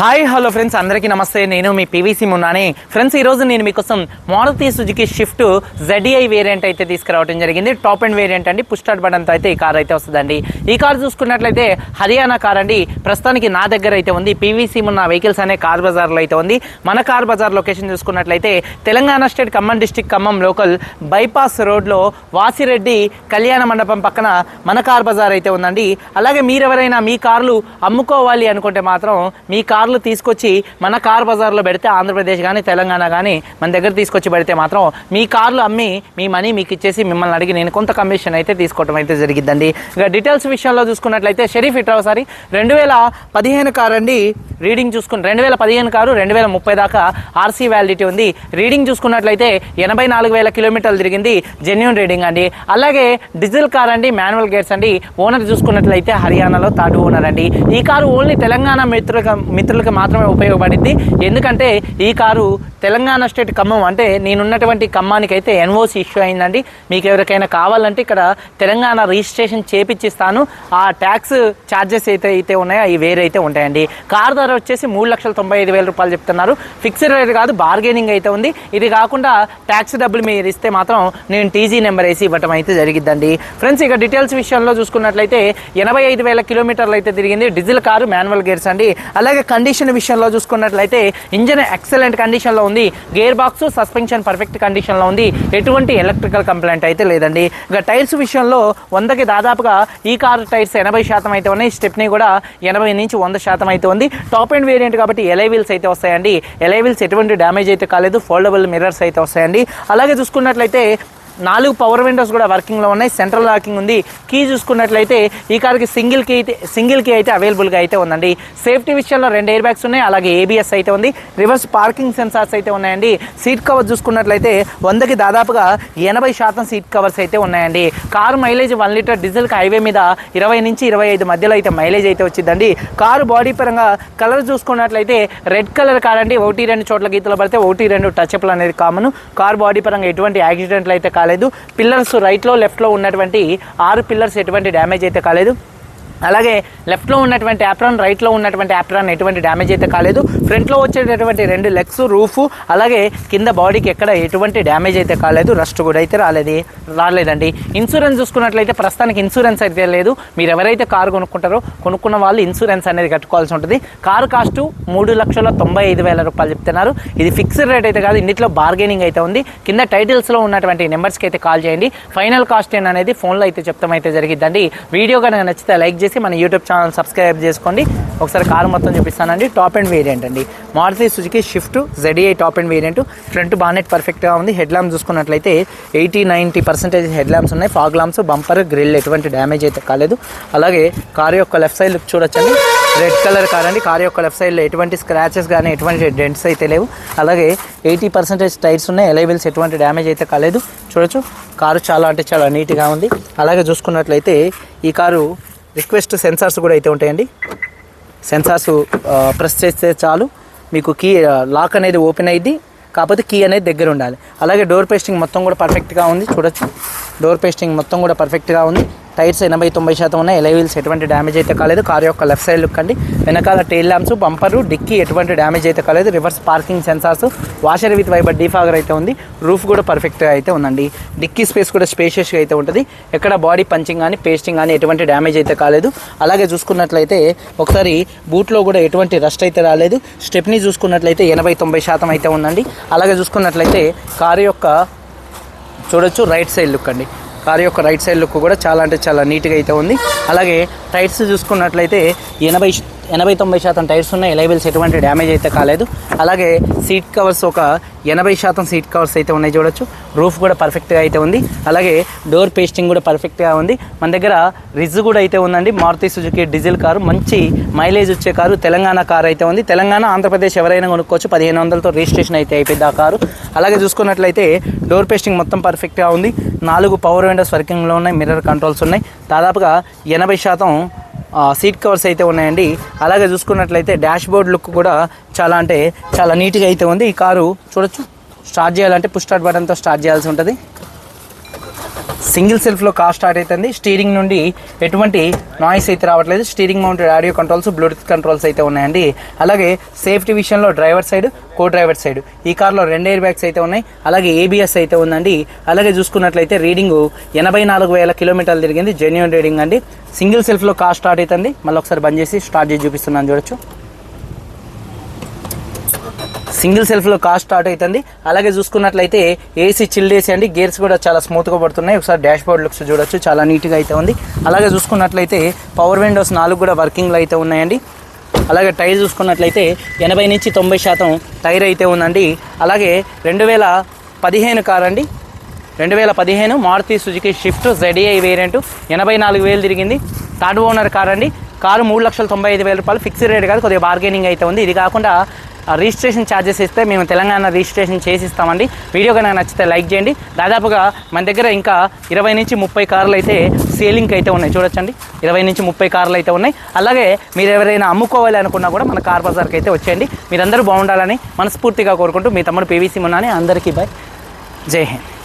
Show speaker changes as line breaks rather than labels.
Hi hello friends. అందరికీ నమస్తే. నేను మీ పీవీసీ మున్నాని. ఫ్రెండ్స్ ఈరోజు నేను మీకోసం Maruti Suzuki Swift ZDI variant అయితే తీసుకురావడం జరిగింది. Top end. వేరియంట్ అండి పుష్ బటన్తో అయితే ఈ కార్ అయితే వస్తుందండి. ఈ కార్ చూసుకున్నట్లయితే హర్యానా కార్ అండి. ప్రస్తుతానికి నా దగ్గర అయితే ఉంది. పీవీసీ మున్న వెహికల్స్ అనే కార్ బజార్లో అయితే ఉంది. మన కార్ బజార్ లొకేషన్ చూసుకున్నట్లయితే Telangana state Khammam district Khammam local bypass రోడ్లో వాసిరెడ్డి కళ్యాణ మండపం పక్కన మన కార్ బజార్ అయితే ఉందండి. అలాగే మీరెవరైనా మీ కార్లు అమ్ముకోవాలి అనుకుంటే మాత్రం మీ కార్లు తీసుకొచ్చి మన కార్ బజార్లో పెడితే ఆంధ్రప్రదేశ్ కానీ తెలంగాణ కానీ మన దగ్గర తీసుకొచ్చి పెడితే మాత్రం మీ కార్లు అమ్మి మీ మనీ మీకు ఇచ్చేసి మిమ్మల్ని అడిగి నేను కొంత కమిషన్ అయితే తీసుకోవడం అయితే జరిగిందండి ఇక డీటెయిల్స్ విషయంలో చూసుకున్నట్లయితే షరీఫ్ ఇట్రా ఒకసారి రెండు వేల పదిహేను కార్ అండి రీడింగ్ చూసుకుని రెండు వేల పదిహేను కారు రెండు వేల ముప్పై దాకా ఆర్సీ వ్యాలిడిటీ ఉంది. రీడింగ్ చూసుకున్నట్లయితే ఎనభై నాలుగు వేల కిలోమీటర్లు తిరిగింది జెన్యున్ రీడింగ్ అండి. అలాగే డీజిల్ కార్ అండి మాన్యువల్ గేర్స్ అండి ఓనర్ చూసుకున్నట్లయితే హర్యానాలో థర్డ్ ఓనర్ అండి. ఈ కారు ఓన్లీ తెలంగాణ మిత్రులకు మిత్రులకు మాత్రమే ఉపయోగపడింది. ఎందుకంటే ఈ కారు తెలంగాణ స్టేట్ ఖమ్మం అంటే నేనున్నటువంటి ఖమ్మానికి అయితే ఎన్ఓసి ఇష్యూ అయిందండి. మీకు ఎవరికైనా కావాలంటే ఇక్కడ తెలంగాణ రిజిస్ట్రేషన్ చేపించిస్తాను ఆ ట్యాక్స్ ఛార్జెస్ అయితే అయితే ఉన్నాయో అవి వేరైతే ఉంటాయండి. కార్ ధర వచ్చేసి మూడు లక్షల తొంభై ఐదు వేల రూపాయలు చెప్తున్నారు. ఫిక్స్డ్ రేట్ కాదు బార్గెనింగ్ అయితే ఉంది. ఇది కాకుండా ట్యాక్స్ డబ్బులు మీరు ఇస్తే మాత్రం నేను టీజీ నెంబర్ వేసి ఇవ్వటం అయితే జరిగిద్దండి. ఫ్రెండ్స్ ఇక డీటెయిల్స్ విషయంలో చూసుకున్నట్లయితే ఎనభై ఐదు వేల కిలోమీటర్లు అయితే తిరిగింది. డీజిల్ కారు మాన్యువల్ గేర్స్ అండి. అలాగే కండిషన్ విషయంలో చూసుకున్నట్లయితే ఇంజన్ ఎక్సలెంట్ కండిషన్లో ఉంది. గేర్ బాక్స్ సస్పెన్షన్ పర్ఫెక్ట్ కండిషన్లో ఉంది. ఎటువంటి ఎలక్ట్రికల్ కంప్లైంట్ అయితే లేదండి. ఇక టైర్స్ విషయంలో వందకి దాదాపుగా ఈ కారు టైర్స్ ఎనభై శాతం అయితే ఉన్నాయి. స్టెప్ని కూడా ఎనభై నుంచి వంద శాతం అయితే ఉంది. టాప్ అండ్ వేరియంట్ కాబట్టి ఎలై వీల్స్ అయితే వస్తాయండి. ఎలై వీల్స్ ఎటువంటి డ్యామేజ్ అయితే కాలేదు. ఫోల్డబుల్ మిర్రర్స్ అయితే వస్తాయండి. అలాగే చూసుకున్నట్లయితే నాలుగు పవర్ విండోస్ కూడా వర్కింగ్లో ఉన్నాయి. సెంట్రల్ లాకింగ్ ఉంది. కీ చూసుకున్నట్లయితే ఈ కార్కి సింగిల్ కీ అయితే సింగిల్ కీ అయితే అవైలబుల్గా అయితే ఉందండి. సేఫ్టీ విషయంలో రెండు ఎయిర్ బ్యాగ్స్ ఉన్నాయి. అలాగే ఏబిఎస్ అయితే ఉంది. రివర్స్ పార్కింగ్ సెన్సార్స్ అయితే ఉన్నాయండి. సీట్ కవర్ చూసుకున్నట్లయితే వందకి దాదాపుగా ఎనభై శాతం సీట్ కవర్స్ అయితే ఉన్నాయండి. కారు మైలేజ్ వన్ లీటర్ డీజిల్కి హైవే మీద ఇరవై నుంచి ఇరవై ఐదు మధ్యలో అయితే మైలేజ్ అయితే వచ్చిందండి. కారు బాడీ పరంగా కలర్ చూసుకున్నట్లయితే రెడ్ కలర్ కాదండి. ఒకటి రెండు చోట్ల గీతలు పడితే ఒకటి రెండు టచ్అప్లు అనేది కామన్ కార్ బాడీ పరంగా ఎటువంటి యాక్సిడెంట్లు అయితే కాలేదు. పిల్లర్స్ రైట్లో లెఫ్ట్లో ఉన్నటువంటి ఆరు పిల్లర్స్ ఎటువంటి డ్యామేజ్ అయితే కాలేదు. అలాగే లెఫ్ట్లో ఉన్నటువంటి యాప్రాన్ రైట్లో ఉన్నటువంటి యాప్రాన్ ఎటువంటి డ్యామేజ్ అయితే కాలేదు. ఫ్రంట్లో వచ్చేటటువంటి రెండు లెగ్స్ రూఫ్ అలాగే కింద బాడీకి ఎక్కడ ఎటువంటి డ్యామేజ్ అయితే కాలేదు. రస్ట్ కూడా అయితే రాలేదు రాలేదండి. ఇన్సూరెన్స్ చూసుకున్నట్లయితే ప్రస్తుతానికి ఇన్సూరెన్స్ అయితే లేదు. మీరు ఎవరైతే కారు కొనుక్కుంటారో కొనుక్కున్న వాళ్ళు ఇన్సూరెన్స్ అనేది కట్టుకోవాల్సి ఉంటుంది. కారు కాస్ట్ మూడు లక్షల తొంభై ఐదు వేల రూపాయలు చెప్తున్నారు. ఇది ఫిక్స్డ్ రేట్ అయితే కాదు ఇన్నిట్లో బార్గెనింగ్ అయితే ఉంది. కింద టైటిల్స్లో ఉన్నటువంటి నెంబర్స్కి అయితే కాల్ చేయండి. ఫైనల్ కాస్ట్ అనేది ఫోన్లో అయితే చెప్తాం అయితే జరిగిద్దండి. వీడియో కనుక నచ్చితే లైక్ చేసి మన యూట్యూబ్ ఛానల్ సబ్స్క్రైబ్ చేసుకోండి. ఒకసారి కారు మొత్తం చూపిస్తానండి. Top end. వేరియంట్ అండి Maruti Suzuki Swift ZDI top end variant front bonnet పర్ఫెక్ట్గా ఉంది. హెడ్ ల్యాంప్ చూసుకున్నట్లయితే eighty ninety percentage head lamps ఉన్నాయి. ఫాగ్ ల్యాంప్స్ బంపర్ గ్రిల్ ఎటువంటి డ్యామేజ్ అయితే కాలేదు. అలాగే కారు యొక్క లెఫ్ట్ సైడ్ లుక్ చూడొచ్చండి. రెడ్ కలర్ కార్ అండి. కార్ యొక్క లెఫ్ట్ సైడ్లో ఎటువంటి స్క్రాచెస్ కానీ ఎటువంటి డెంట్స్ అయితే లేవు. అలాగే ఎయిటీ పర్సెంటేజ్ టైర్స్ ఉన్నాయి. ఎలైబిల్స్ ఎటువంటి డ్యామేజ్ అయితే కాలేదు. చూడొచ్చు. కారు చాలా అంటే చాలా నీట్గా ఉంది. అలాగే చూసుకున్నట్లయితే ఈ కారు రిక్వెస్ట్ సెన్సార్స్ కూడా అయితే ఉంటాయండి. సెన్సార్స్ ప్రెస్ చేస్తే చాలు. మీకు కీ లాక్ అనేది ఓపెన్ అయ్యింది కాకపోతే కీ అనేది దగ్గర ఉండాలి. అలాగే డోర్ పేస్టింగ్ మొత్తం కూడా పర్ఫెక్ట్గా ఉంది. చూడొచ్చు. డోర్ పేస్టింగ్ మొత్తం కూడా పర్ఫెక్ట్గా ఉంది. టైర్స్ ఎనభై తొంభై శాతం ఉన్నాయి. ఎలై వీల్స్ ఎటువంటి డ్యామేజ్ అయితే కాలేదు. కార్ యొక్క లెఫ్ట్ సైడ్ లుక్ అండి. వెనకాల టైల్ ల్యాంప్స్ బంపరు డిక్కీ ఎటువంటి డ్యామేజ్ అయితే కాలేదు. Reverse parking sensors washer with wiper defogger అయితే ఉంది. రూఫ్ కూడా పర్ఫెక్ట్గా అయితే ఉందండి. డిక్కీ స్పేస్ కూడా స్పేషియస్గా అయితే ఉంటుంది. ఎక్కడ బాడీ పంచింగ్ కానీ పేస్టింగ్ కానీ ఎటువంటి డ్యామేజ్ అయితే కాలేదు. అలాగే చూసుకున్నట్లయితే ఒకసారి బూట్లో కూడా ఎటువంటి రస్ట్ అయితే రాలేదు. స్టెప్ని చూసుకున్నట్లయితే ఎనభై తొంభై శాతం అయితే ఉందండి. అలాగే చూసుకున్నట్లయితే కారు యొక్క చూడొచ్చు రైట్ సైడ్ లుక్ అండి. కారు యొక్క రైట్ సైడ్ లుక్ కూడా చాలా అంటే చాలా నీట్గా అయితే ఉంది. అలాగే టైర్స్ చూసుకున్నట్లయితే ఎనభై ఎనభై తొంభై శాతం టైర్స్ ఉన్నాయి. ఎలైబిల్స్ ఎటువంటి డ్యామేజ్ అయితే కాలేదు. అలాగే సీట్ కవర్స్ ఒక ఎనభై శాతం సీట్ కవర్స్ అయితే ఉన్నాయి చూడొచ్చు. రూఫ్ కూడా పర్ఫెక్ట్గా అయితే ఉంది. అలాగే డోర్ పేస్టింగ్ కూడా పర్ఫెక్ట్గా ఉంది. మన దగ్గర రిజ్ కూడా అయితే ఉందండి. Maruti Suzuki diesel car. మంచి మైలేజ్ వచ్చే కారు. తెలంగాణ కారు అయితే ఉంది. తెలంగాణ ఆంధ్రప్రదేశ్ ఎవరైనా కొనుక్కోవచ్చు. పదిహేను వందలతో రిజిస్ట్రేషన్ అయితే అయిపోయింది ఆ కారు. అలాగే చూసుకున్నట్లయితే డోర్ పేస్టింగ్ మొత్తం పర్ఫెక్ట్గా ఉంది. నాలుగు పవర్ విండోస్ వర్కింగ్లో ఉన్నాయి. మిర్రర్ కంట్రోల్స్ ఉన్నాయి. దాదాపుగా ఎనభై శాతం సీట్ కవర్స్ అయితే ఉన్నాయండి. అలాగే చూసుకున్నట్లయితే డాష్ బోర్డ్ లుక్ కూడా చాలా అంటే చాలా నీట్గా అయితే ఉంది. ఈ కారు చూడొచ్చు. స్టార్ట్ చేయాలంటే పుష్ స్టార్ట్ బటన్తో స్టార్ట్ చేయాల్సి ఉంటుంది. సింగిల్ సెల్ఫ్లో కార్ స్టార్ట్ అవుతుంది స్టీరింగ్ నుండి ఎటువంటి నాయిస్ అయితే రావట్లేదు. Steering mounted audio controls Bluetooth controls అయితే ఉన్నాయండి. అలాగే సేఫ్టీ విషయంలో driver side co driver side. ఈ కార్లో రెండు ఎయిర్ బ్యాగ్స్ అయితే ఉన్నాయి. అలాగే ఏబిఎస్ అయితే ఉందండి. అలాగే చూసుకున్నట్లయితే రీడింగ్ ఎనభై నాలుగు వేల కిలోమీటర్లు తిరిగింది. జెన్యున్ రీడింగ్ అండి. సింగిల్ సెల్ఫ్లో కార్ స్టార్ట్ అవుతుంది. మళ్ళీ ఒకసారి బంద్ చేసి స్టార్ట్ చేసి చూపిస్తున్నాను చూడొచ్చు. సింగిల్ సెల్ఫ్లో కార్ స్టార్ట్ అవుతుంది అలాగే చూసుకున్నట్లయితే ఏసీ చిల్డ్ ఏసీ అండి. గేర్స్ కూడా చాలా స్మూత్గా పడుతున్నాయి. ఒకసారి డాష్ బోర్డ్ లుక్స్ చూడొచ్చు. చాలా నీట్గా అయితే ఉంది. అలాగే చూసుకున్నట్లయితే పవర్ విండోస్ నాలుగు కూడా వర్కింగ్లో అయితే ఉన్నాయండి. అలాగే టైర్ చూసుకున్నట్లయితే ఎనభై నుంచి తొంభై శాతం టైర్ అయితే ఉందండి. అలాగే రెండు వేల పదిహేను కార్ అండి. రెండు వేల పదిహేను Maruti Suzuki Swift ZDI variant. ఎనభై నాలుగు వేలు తిరిగింది. థర్డ్ ఓనర్ కార్ అండి. కారు మూడు లక్షల తొంభై ఐదు వేల రూపాయలు. ఫిక్స్డ్ రేట్ కాదు. కొద్దిగా బార్గెనింగ్ అయితే ఉంది. ఇది కాకుండా రిజిస్ట్రేషన్ ఛార్జెస్ ఇస్తే మేము తెలంగాణ రిజిస్ట్రేషన్ చేసి ఇస్తామండి వీడియో కనుక నచ్చితే లైక్ చేయండి. దాదాపుగా మన దగ్గర ఇంకా ఇరవై నుంచి ముప్పై కార్లు అయితే సేలింగ్ అయితే ఉన్నాయి. చూడొచ్చండి. ఇరవై నుంచి ముప్పై కార్లు అయితే ఉన్నాయి. అలాగే మీరు ఎవరైనా అమ్ముకోవాలి అనుకున్నా కూడా మన కార్ బజార్కి అయితే వచ్చేయండి. మీరందరూ బాగుండాలని మనస్ఫూర్తిగా కోరుకుంటూ మీ తమ్ముడు పీవీసీ మున్నాని అందరికీ బాయ్ జై హింద్.